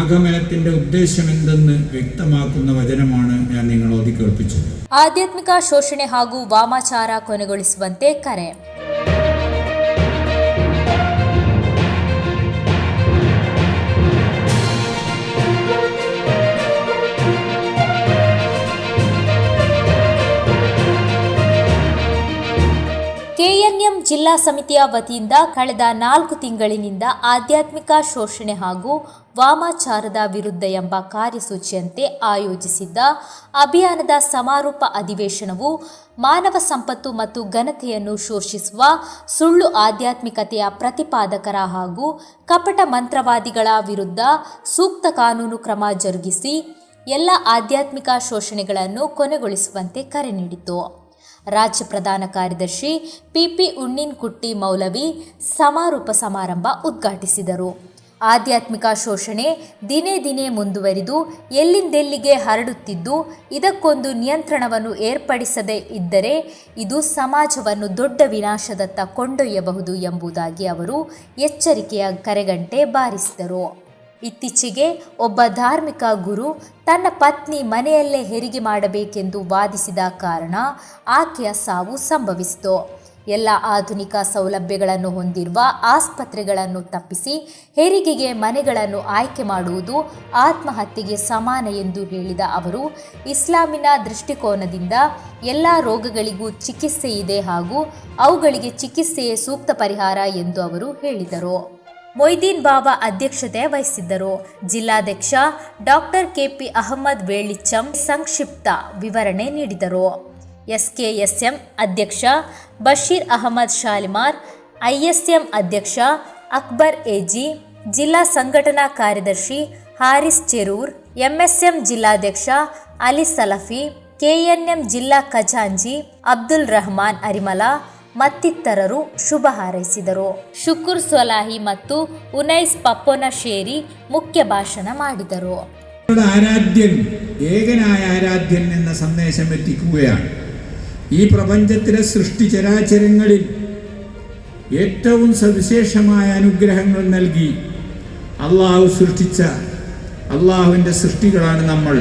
ആഗമനത്തിന്റെ ഉദ്ദേശമെന്തെന്ന് വ്യക്തമാക്കുന്ന വചനമാണ് ഞാൻ നിങ്ങളോതി കേൾപ്പിച്ചത് ಆಧ್ಯಾತ್ಮಿಕ ಶೋಷಣೆ ಹಾಗೂ ವಾಮಾಚಾರ ಕೊನೆಗೊಳಿಸುವಂತೆ ಕರೆ ಕೆಎನ್ಎಂ ಜಿಲ್ಲಾ ಸಮಿತಿಯ ವತಿಯಿಂದ ಕಳೆದ ನಾಲ್ಕು ತಿಂಗಳಿನಿಂದ ಆಧ್ಯಾತ್ಮಿಕ ಶೋಷಣೆ ಹಾಗೂ ವಾಮಾಚಾರದ ವಿರುದ್ಧ ಎಂಬ ಕಾರ್ಯಸೂಚಿಯಂತೆ ಆಯೋಜಿಸಿದ್ದ ಅಭಿಯಾನದ ಸಮಾರೋಪ ಅಧಿವೇಶನವು ಮಾನವ ಸಂಪತ್ತು ಮತ್ತು ಘನತೆಯನ್ನು ಶೋಷಿಸುವ ಸುಳ್ಳು ಆಧ್ಯಾತ್ಮಿಕತೆಯ ಪ್ರತಿಪಾದಕರ ಹಾಗೂ ಕಪಟ ಮಂತ್ರವಾದಿಗಳ ವಿರುದ್ಧ ಸೂಕ್ತ ಕಾನೂನು ಕ್ರಮ ಜರುಗಿಸಿ ಎಲ್ಲ ಆಧ್ಯಾತ್ಮಿಕ ಶೋಷಣೆಗಳನ್ನು ಕೊನೆಗೊಳಿಸುವಂತೆ ಕರೆ ನೀಡಿತು. ರಾಜ್ಯ ಪ್ರಧಾನ ಕಾರ್ಯದರ್ಶಿ ಪಿಪಿ ಉಣ್ಣಿನ್ಕುಟ್ಟಿ ಮೌಲವಿ ಸಮಾರೋಪ ಸಮಾರಂಭ ಉದ್ಘಾಟಿಸಿದರು. ಆಧ್ಯಾತ್ಮಿಕ ಶೋಷಣೆ ದಿನೇ ದಿನೇ ಮುಂದುವರಿದು ಎಲ್ಲಿಂದೆಲ್ಲಿಗೆ ಹರಡುತ್ತಿದ್ದು ಇದಕ್ಕೊಂದು ನಿಯಂತ್ರಣವನ್ನು ಏರ್ಪಡಿಸದೇ ಇದ್ದರೆ ಇದು ಸಮಾಜವನ್ನು ದೊಡ್ಡ ವಿನಾಶದತ್ತ ಕೊಂಡೊಯ್ಯಬಹುದು ಎಂಬುದಾಗಿ ಅವರು ಎಚ್ಚರಿಕೆಯ ಕರೆಗಂಟೆ ಬಾರಿಸಿದರು. ಇತ್ತೀಚೆಗೆ ಒಬ್ಬ ಧಾರ್ಮಿಕ ಗುರು ತನ್ನ ಪತ್ನಿ ಮನೆಯಲ್ಲೇ ಹೆರಿಗೆ ಮಾಡಬೇಕೆಂದು ವಾದಿಸಿದ ಕಾರಣ ಆಕೆಯ ಸಾವು ಸಂಭವಿಸಿತು. ಎಲ್ಲ ಆಧುನಿಕ ಸೌಲಭ್ಯಗಳನ್ನು ಹೊಂದಿರುವ ಆಸ್ಪತ್ರೆಗಳನ್ನು ತಪ್ಪಿಸಿ ಹೆರಿಗೆಗೆ ಮನೆಗಳನ್ನು ಆಯ್ಕೆ ಮಾಡುವುದು ಆತ್ಮಹತ್ಯೆಗೆ ಸಮಾನ ಎಂದು ಹೇಳಿದ ಅವರು, ಇಸ್ಲಾಮಿನ ದೃಷ್ಟಿಕೋನದಿಂದ ಎಲ್ಲ ರೋಗಗಳಿಗೂ ಚಿಕಿತ್ಸೆ ಇದೆ ಹಾಗೂ ಅವುಗಳಿಗೆ ಚಿಕಿತ್ಸೆಯೇ ಸೂಕ್ತ ಪರಿಹಾರ ಎಂದು ಅವರು ಹೇಳಿದರು. ಮೊಯ್ದೀನ್ ಬಾಬಾ ಅಧ್ಯಕ್ಷತೆ ವಹಿಸಿದ್ದರು. ಜಿಲ್ಲಾಧ್ಯಕ್ಷ ಡಾಕ್ಟರ್ ಕೆಪಿ ಅಹಮದ್ ವೇಳಿಚಂ ಸಂಕ್ಷಿಪ್ತ ವಿವರಣೆ ನೀಡಿದರು. ಎಸ್ಕೆಎಸ್ಎಂ ಅಧ್ಯಕ್ಷ ಬಶೀರ್ ಅಹಮದ್ ಶಾಲಿಮಾರ್, ಐಎಸ್ಎಂ ಅಧ್ಯಕ್ಷ ಅಕ್ಬರ್ ಎಜಿ, ಜಿಲ್ಲಾ ಸಂಘಟನಾ ಕಾರ್ಯದರ್ಶಿ ಹಾರಿಸ್ ಚೆರೂರ್, ಎಂಎಸ್ಎಂ ಜಿಲ್ಲಾಧ್ಯಕ್ಷ ಅಲಿ ಸಲಫಿ, ಕೆಎನ್ಎಂ ಜಿಲ್ಲಾ ಖಜಾಂಜಿ ಅಬ್ದುಲ್ ರಹಮಾನ್ ಅರಿಮಲ ಮತ್ತಿತರರು ಶುಭ ಹಾರೈಸಿದರು. ಶುಕುರ್ ಸೊಲಾಹಿ ಮತ್ತು ಉನೈಸ್ ಪಪ್ಪೊನ ಶೇರಿ ಮುಖ್ಯ ಭಾಷಣ ಮಾಡಿದರು. ഏകനായ ആരാധ്യൻ എന്ന സന്ദേശം എത്തിക്കുകയാണ്. ഈ പ്രപഞ്ചത്തിലെ സൃഷ്ടി ചരാചരങ്ങളിൽ ഏറ്റവും സവിശേഷമായ അനുഗ്രഹങ്ങൾ നൽകി. അള്ളാഹു സൃഷ്ടിച്ച അള്ളാഹുവിന്റെ സൃഷ്ടികളാണ് നമ്മൾ.